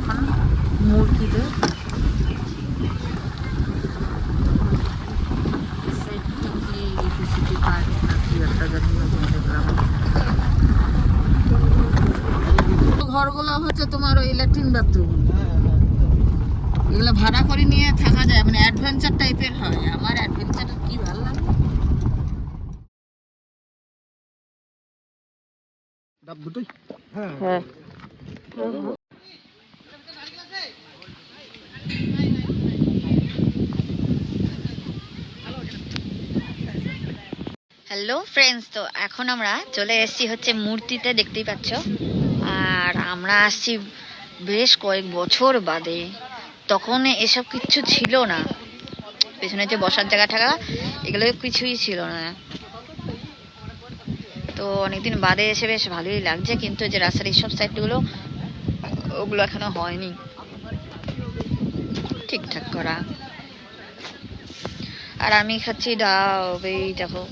এখন মূর্তিতে electricity park কি একটা জানি নতুন দেখলাম ঘরগুলো হচ্ছে তোমার ওই ল্যাট্রিন বাথরুম এগুলো ভাড়া করে নিয়ে থাকা যায় মানে অ্যাডভেঞ্চার টাইপের হয়। আমার অ্যাডভেঞ্চার কি ভালো লাগে? ডাব দুটোই? হ্যাঁ। হ্যাঁ। হ্যালো ফ্রেন্ডস তো এখন আমরা চলে এসেছি হচ্ছে মূর্তিতে, দেখতেই পাচ্ছ। আর আমরা আসছি বেশ কয়েক বছর বাদে। তখন এসব কিছু ছিল না। পেছনে যে বসার জায়গা টাকা এগুলো কিছুই ছিল না। তো অনেকদিন বাদে এসে বেশ ভালোই লাগছে, কিন্তু যে রাস্তার এইসব সাইডগুলো ওগুলো এখনও হয়নি। ঠিকঠাক করা। আর আমি খাচ্ছি ডাব, এই দেখো।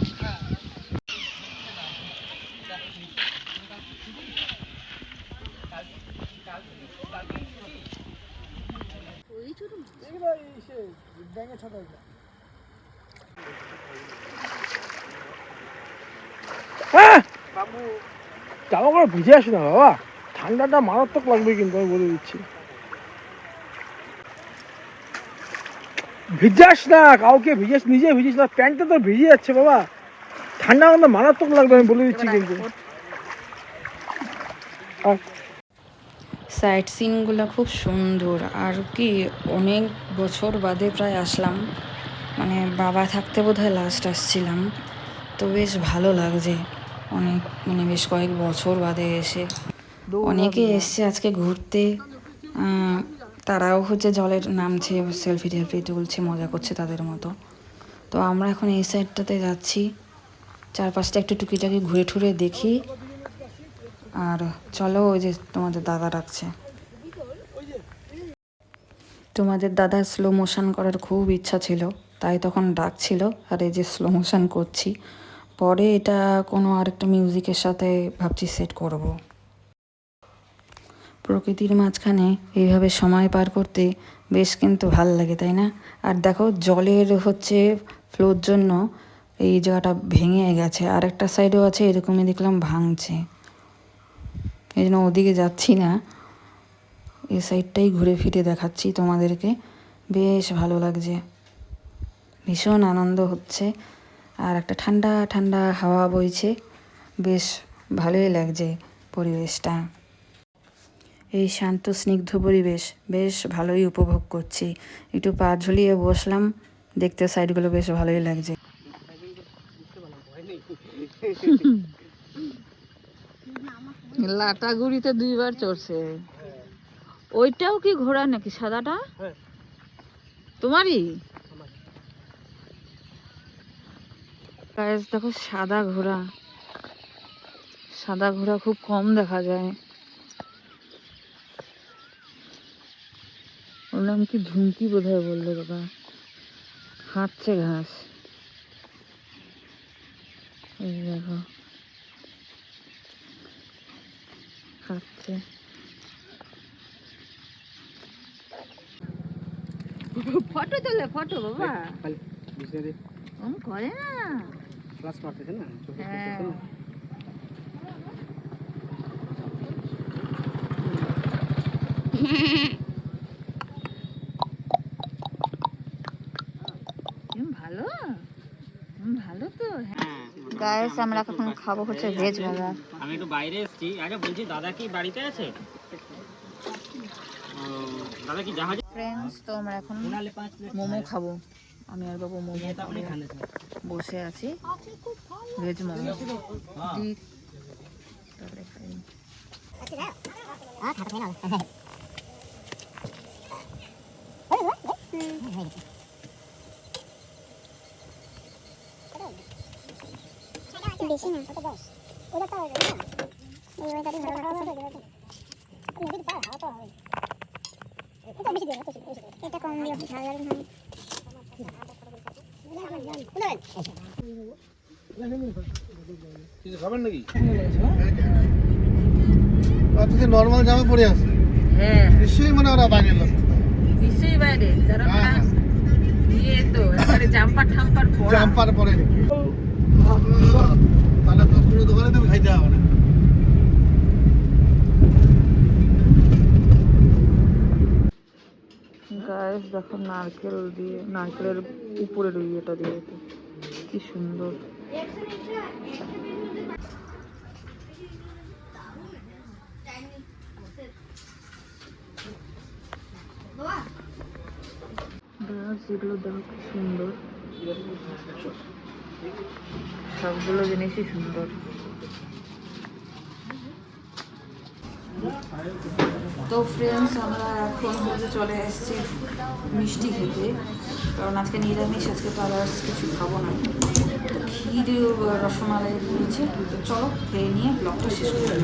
হ্যাঁ? জামা করে ভিজে আসি না বাবা? ঠান্ডাটা মারাত্মক লাগবে কিন্তু আমি বলে দিচ্ছি। ভিজে আস না কাউকে ভিজে নিজে ভিজিস না প্যান্টটা তো ভিজে যাচ্ছে বাবা। ঠান্ডা মারাত্মক লাগবে আমি বলে দিচ্ছি কিন্তু। সাইট সিনগুলো খুব সুন্দর। আর কি অনেক বছর বাদে প্রায় আসলাম। মানে বাবা থাকতে বোধহয় লাস্ট আসছিলাম। তো বেশ ভালো লাগছে। অনেক মানে বেশ কয়েক বছর বাদে এসে। অনেকে এসছে আজকে ঘুরতে। তারাও হচ্ছে জলের নামছে সেলফি টেলফি তুলছে মজা করছে তাদের মতো। তো আমরা এখন এই সাইডটাতে যাচ্ছি। চারপাশটা একটু টুকিটাকি ঘুরে ঠুরে দেখি। আর চলো ওই যে তোমাদের দাদা ডাকছে। তোমাদের দাদা স্লো মোশন করার খুব ইচ্ছা ছিল, তাই তখন ডাকছিল, আর এই যে স্লো মোশন করছি। পরে এটা কোনো আরেকটা মিউজিকের সাথে ভাবছি সেট করব। প্রকৃতির মাঝখানে এইভাবে সময় পার করতে বেশ কিন্তু ভালো লাগে, তাই না? আর দেখো, জলের হচ্ছে ফ্লোর জন্য এই জায়গাটা ভেঙে গেছে। আর একটা সাইডও আছে, এরকমই দেখলাম ভাঙছে। এই জন্য ওদিকে যাচ্ছি না। এই সাইডটাই ঘুরে ফিরে দেখাচ্ছি তোমাদেরকে। বেশ ভালো লাগছে। ভীষণ আনন্দ হচ্ছে। আর একটা ঠান্ডা ঠান্ডা হাওয়া বইছে। বেশ ভালোই লাগছে পরিবেশটা। এই শান্ত স্নিগ্ধ পরিবেশ বেশ ভালোই উপভোগ করছি। একটু পা ঝুলিয়ে বসলাম। দেখতে সাইডগুলো বেশ ভালোই লাগছে। লাটাগুড়িতে দুইবার চড়ছে। ওইটাও কি ঘোড়া নাকি সাদাটা? হ্যাঁ। তোমারই? দেখো সাদা ঘোড়া। সাদা ঘোড়া খুব কম দেখা যায়। ওর নাম কি ঝুমকি বোধ হয় বলল দাদা। হাঁটছে ঘাস। এই দেখো। খাচ্ছে ফটো তোলে ফটো বাবা। ওম করে না। ক্লাস মারতেছে না? হ্যাঁ। ভালো? ভালো তো হ্যাঁ। গায়েস আমরা এখন খাব হচ্ছে ভেজ মোমো আমি একটু বাইরে এসেছি। আরে বলছি দাদা কি বাড়িতে আছে? দাদা কি জাহাজে? ফ্রেন্ডস তো আমরা এখন নালে পাঁচ প্লেট মোমো খাব। আমি আর বাবু মোমো বসে আছি। ভেজ মোমো। তারপরে খাই। বেশি না কত দশ ওটা তো হবে না এই ওয়েদারে ভালো ভালো হবে নদীর পার হাওয়া তো হবে এটা বেশি দিয়ে বেশি বেশি এটা কম দিয়ে ভালো লাগে না কিছু খাবেন নাকি নর্মাল জামা পরে আছে হ্যাঁ নিশ্চয়ই মনে ওরা বাইরের লোক নিশ্চয়ই বাইরে হ্যাঁ, হ্যাঁ। ইয়ে তো জাম্পার ঠাম্পার পরা জাম্পার পরে তাহলে তো কোনো দোকানে তুমি খাইতে হবে না গায়ে দেখো নারকেল দিয়ে, নারকেলের উপরের ইয়েটা দিয়েছে কি সুন্দর। এগুলো দেখো কি সুন্দর। সবগুলো জিনিসই সুন্দর। তো ফ্রেন্ডস আমরা এখন হচ্ছে চলে এসেছি মিষ্টি খেতে। কারণ আজকে নিরামিষ, আজকে তো আর কিছু খাব না। তো ক্ষীর, রসমালাই দিয়েছে তো চলো, খেয়ে নিয়ে ব্লগটা শেষ করে।